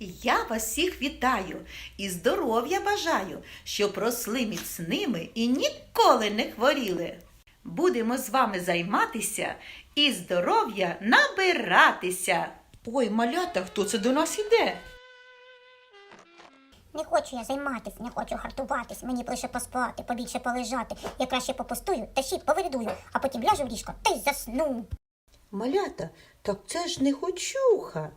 Я вас всіх вітаю і здоров'я бажаю, щоб росли міцними і ніколи не хворіли. Будемо з вами займатися і здоров'я набиратися. Ой, малята, хто це до нас іде? Не хочу я займатися, не хочу хартуватись, мені б лише поспати, побільше полежати. Я краще попустую та ще й а потім ляжу в ліжко та й засну. Малята, так це ж не хочуха.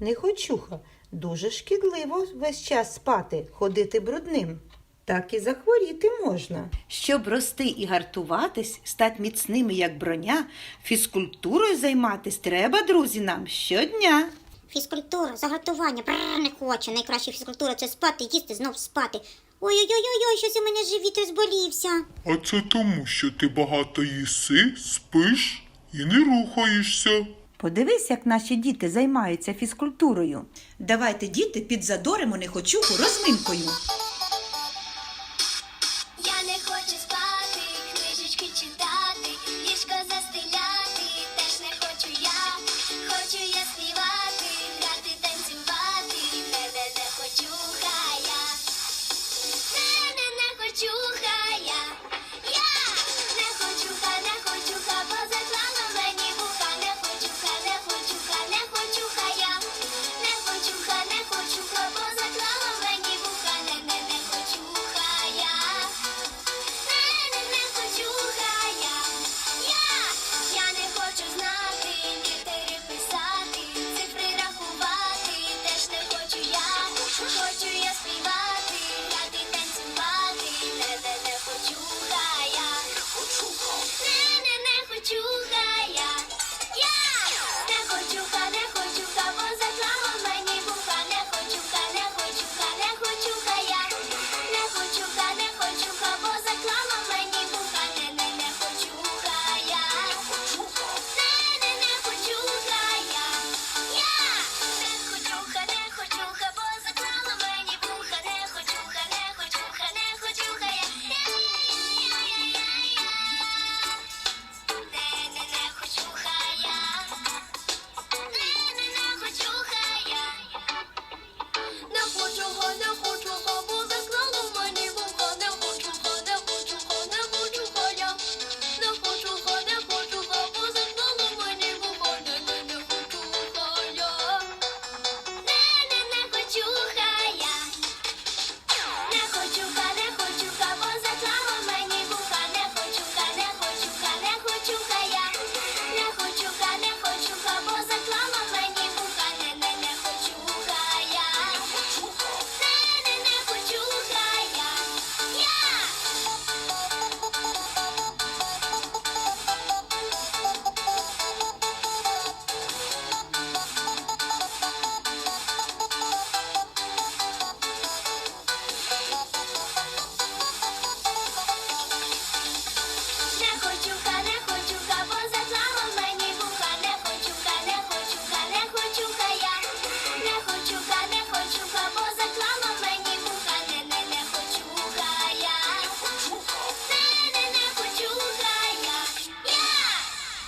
Не хочуха. Дуже шкідливо весь час спати, ходити брудним. Так і захворіти можна. Щоб рости і гартуватись, стати міцними, як броня, фізкультурою займатись треба, друзі, нам щодня. Фізкультура, загартування, бррр, не хочу. Найкраща фізкультура це спати, їсти, знов спати. Ой-ой-ой, щось у мене живіт розболівся. А це тому, що ти багато їси, спиш і не рухаєшся. Подивись, як наші діти займаються фізкультурою. Давайте, діти, підзадоримо нехочуху розминкою.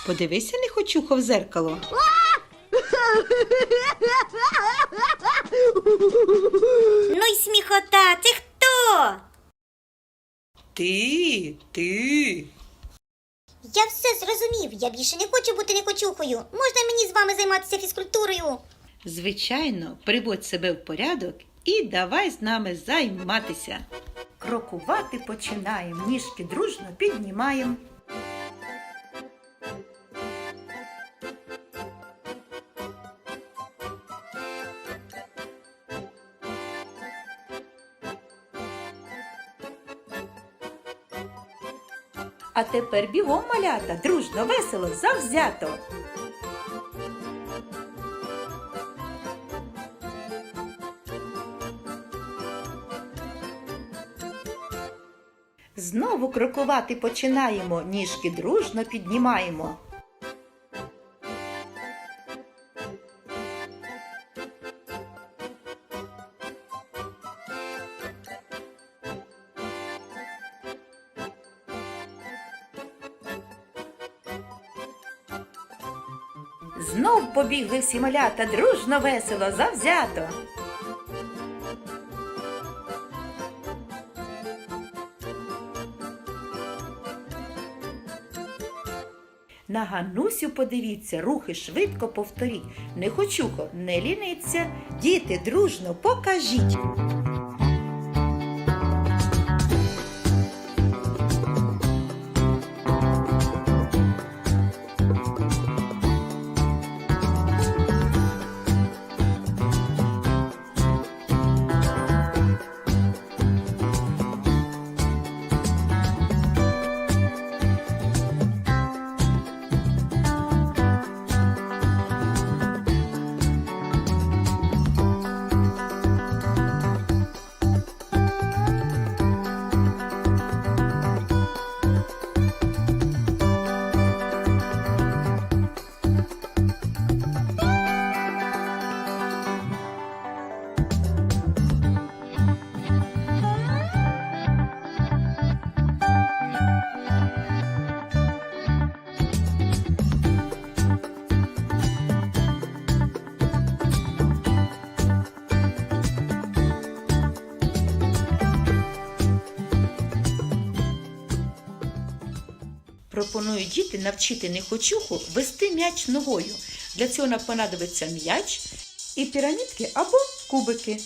Подивися, нехочухо в зеркало. Ну й сміхота, це хто? Ти, ти. Я все зрозумів, я більше не хочу бути некочухою. Можна мені з вами займатися фізкультурою? Звичайно, приводь себе в порядок і давай з нами займатися. Крокувати починаємо, ніжки дружно піднімаємо. А тепер бігом малята, дружно, весело, завзято. Знову крокувати починаємо, ніжки дружно піднімаємо. Знов побігли всі малята дружно, весело, завзято. На Ганусю подивіться, рухи швидко повторіть. Нехочухо, не ліниться. Діти, дружно покажіть. Пропоную діти навчити нехочуху вести м'яч ногою. Для цього нам понадобиться м'яч і пірамідки або кубики.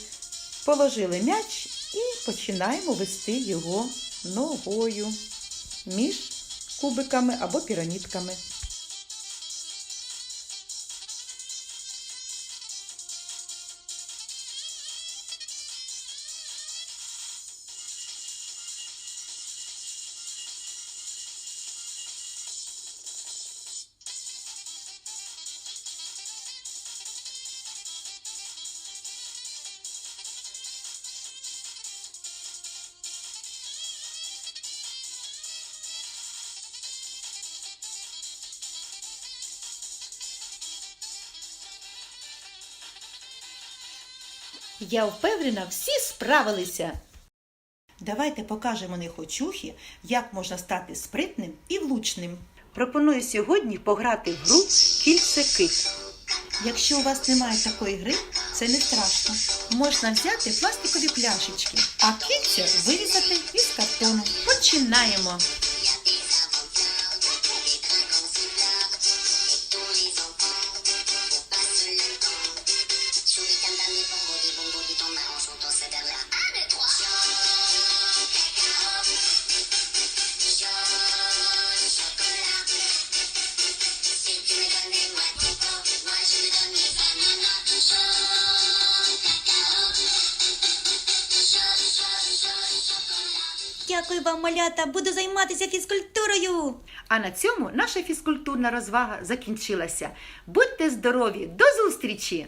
Положили м'яч і починаємо вести його ногою між кубиками або пірамідками. Я впевнена, всі справилися. Давайте покажемо нехочухі, як можна стати спритним і влучним. Пропоную сьогодні пограти в гру кільце кит. Якщо у вас немає такої гри, це не страшно. Можна взяти пластикові пляшечки, а кільця вирізати із картону. Починаємо. Дякую вам, малята. Буду займатися фізкультурою. А на цьому наша фізкультурна розвага закінчилася. Будьте здорові! До зустрічі!